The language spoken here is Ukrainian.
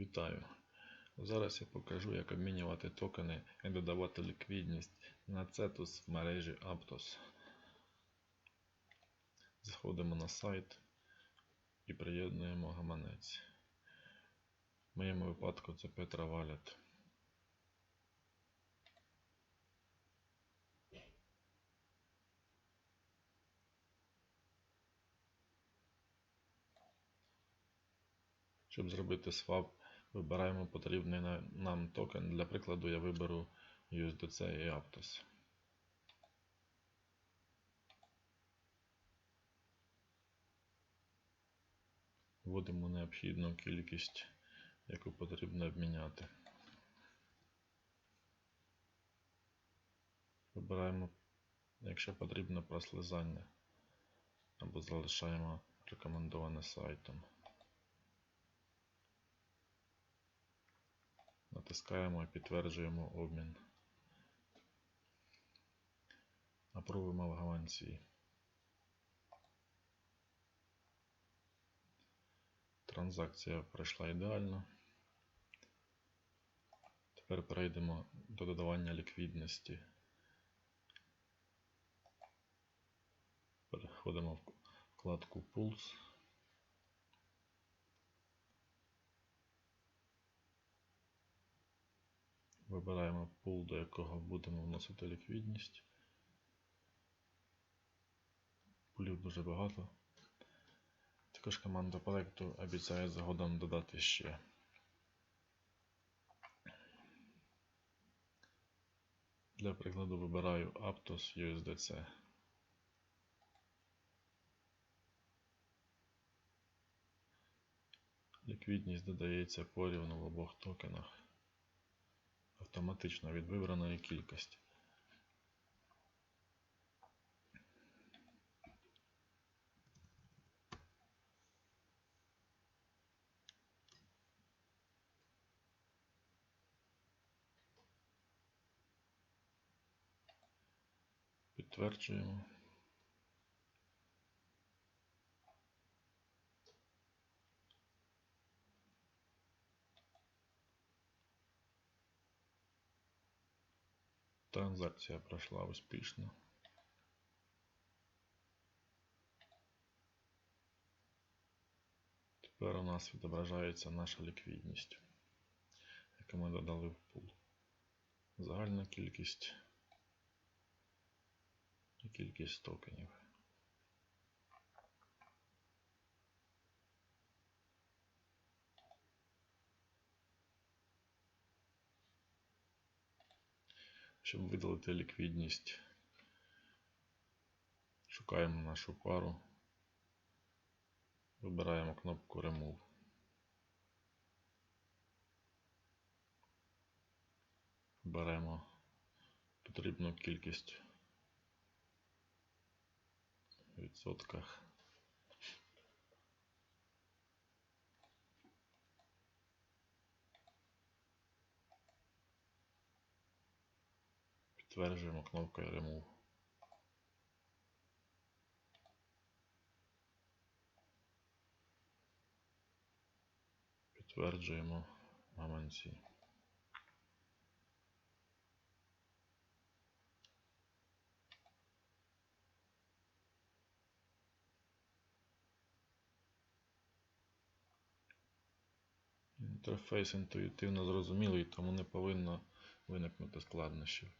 Вітаю! Зараз я покажу, як обмінювати токени і додавати ліквідність на Cetus в мережі Aptos. Заходимо на сайт і приєднуємо гаманець. В моєму випадку це Petra Wallet. Щоб зробити свап, вибираємо потрібний нам токен. Для прикладу я виберу USDC і Aptos. Вводимо необхідну кількість, яку потрібно обміняти. Вибираємо, якщо потрібно, прослизання або залишаємо рекомендоване сайтом. Натискаємо і підтверджуємо обмін. Апрувимо в гаманці. Транзакція пройшла ідеально. Тепер перейдемо до додавання ліквідності. Переходимо в вкладку Pools. Вибираємо пул, до якого будемо вносити ліквідність. Пулів дуже багато. Також команда проекту обіцяє згодом додати ще. Для прикладу вибираю Aptos USDC. Ліквідність додається порівну в обох токенах автоматично від вибраної кількості. Підтверджуємо. Транзакція пройшла успішно. Тепер у нас відображається наша ліквідність, яку ми додали в пул. Загальна кількість і кількість токенів. Щоб видалити ліквідність, шукаємо нашу пару, вибираємо кнопку Remove. Беремо потрібну кількість в відсотках. Підтверджуємо кнопкою Remove. Підтверджуємо гаманці. Інтерфейс інтуїтивно зрозумілий, тому не повинно виникнути складнощів.